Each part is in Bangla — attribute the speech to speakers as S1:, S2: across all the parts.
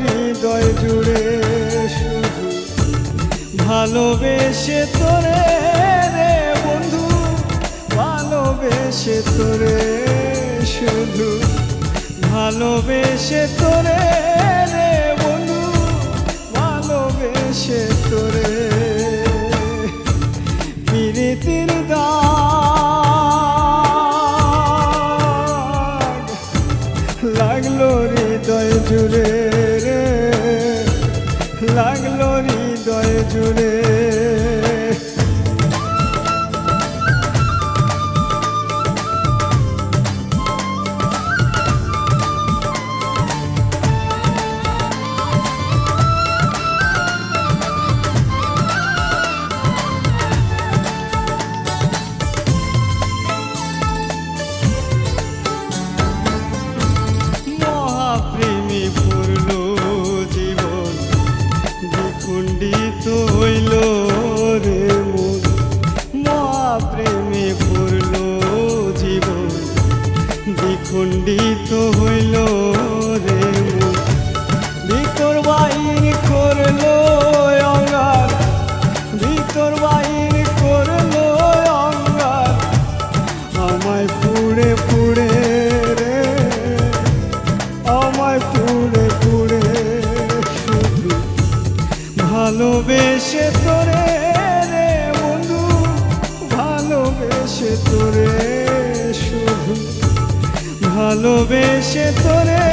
S1: হৃদয় জুড়ে শুধু ভালোবেসে তোরে রে বন্ধু ভালোবেসে তোরে শুধু ভালোবেসে তোরে রে জুড়ে ভালোবেসে তোরে রে বন্ধু ভালোবেসে তোরে শুধু। ভালোবেসে তোরে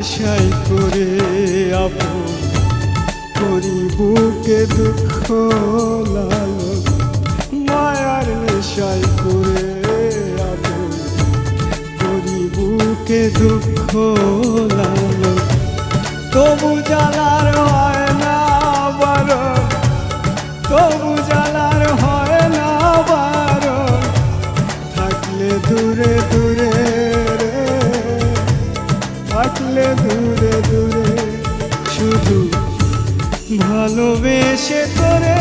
S1: নেশাই করে আপন, করি বুকে দুঃখ লালন, মায়ার নেশাই করে আপন, করি বুকে দুঃখ লালন। তবু জানার ভালোবেসে তোরে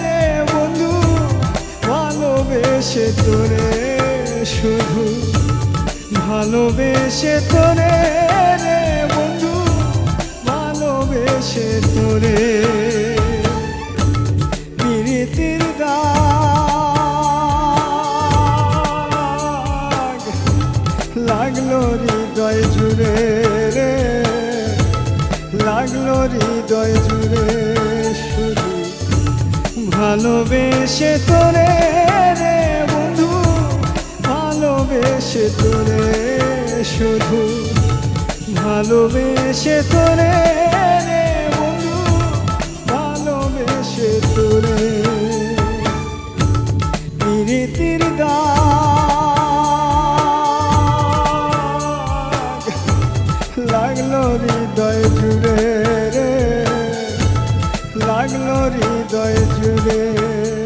S1: রে বন্ধু, ভালোবেসে তোরে শুধু। ভালোবেসে তোরে রে বন্ধু, ভালোবেসে তোরে। প্রীতির দাগ লাগল হৃদয় জুড়ে। লাগল হৃদয় জুড়ে শুধু। ভালোবেসে তোরে রে বন্ধু, ভালোবেসে তোরে শুধু। ভালোবেসে তোরে রে বন্ধু, ভালোবেসে তোরে লাগল হৃদয় জুড়ে রে। লাগল হৃদয় জুড়ে।